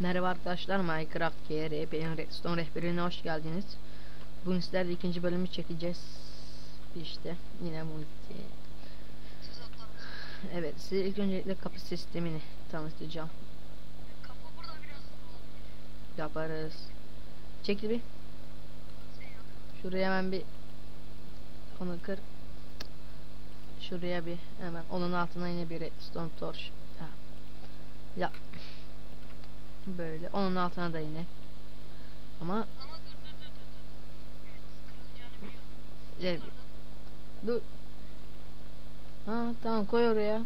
Merhaba arkadaşlar Minecraft GRP'nin Redstone rehberine hoş geldiniz. Bugün sizlerle ikinci bölümü çekeceğiz. İşte yine multi. Evet size ilk öncelikle kapı sistemini tanıtacağım. Kapı burada biraz zor. Yaparız. Çekil bir. Şuraya hemen bir onu kır. Şuraya bir hemen onun altına yine bir redstone torch. Ha. Ya. Böyle onun altına da yine. Ama. Evet, dur. Ha tamam koy oraya.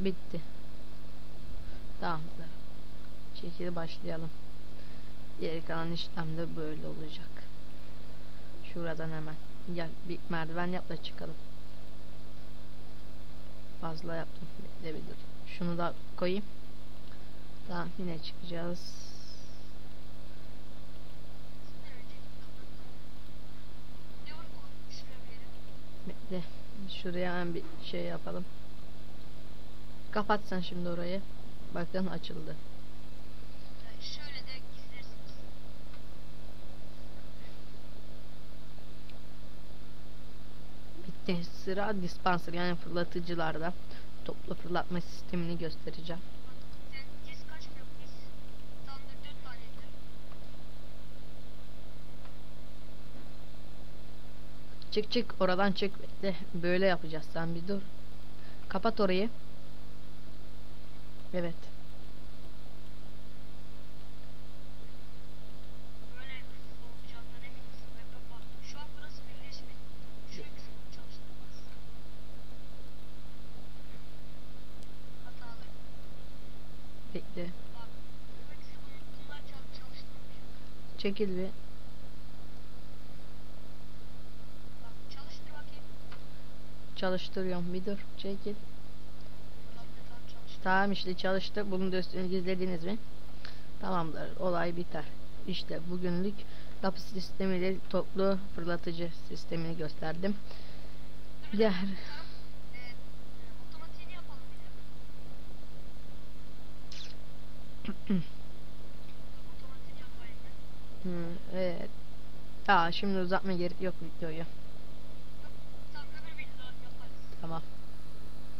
Bitti. Tamam. Şekil başlayalım. Geri kalan işlem de böyle olacak. Şuradan hemen. Gel bir merdiven yap da çıkalım. Fazla yaptım. Bekle. Şunu da koyayım. Tamam yine çıkacağız. Bekle. Şuraya hemen bir şey yapalım. Kapat sen şimdi orayı. Bakın açıldı. Bitti. Sıra dispenser yani fırlatıcılarda. Toplu fırlatma sistemini göstereceğim. Çık çık oradan çık. Bekle. Böyle yapacağız. Sen bir dur. Kapat orayı. Evet. Böyle olacağından emin Çalıştırıyorum. Bir dur. Çekil. Tamam işte çalıştı. Bunu da üstünü gizlediniz mi? Tamamdır. Olay biter. İşte bugünlük kapı sistemiyle toplu fırlatıcı sistemini gösterdim. Diğer. Hmm, evet. Aa, şimdi uzatma gerek yok videoyu. Tamam öbür videoda yaparız. Tamam.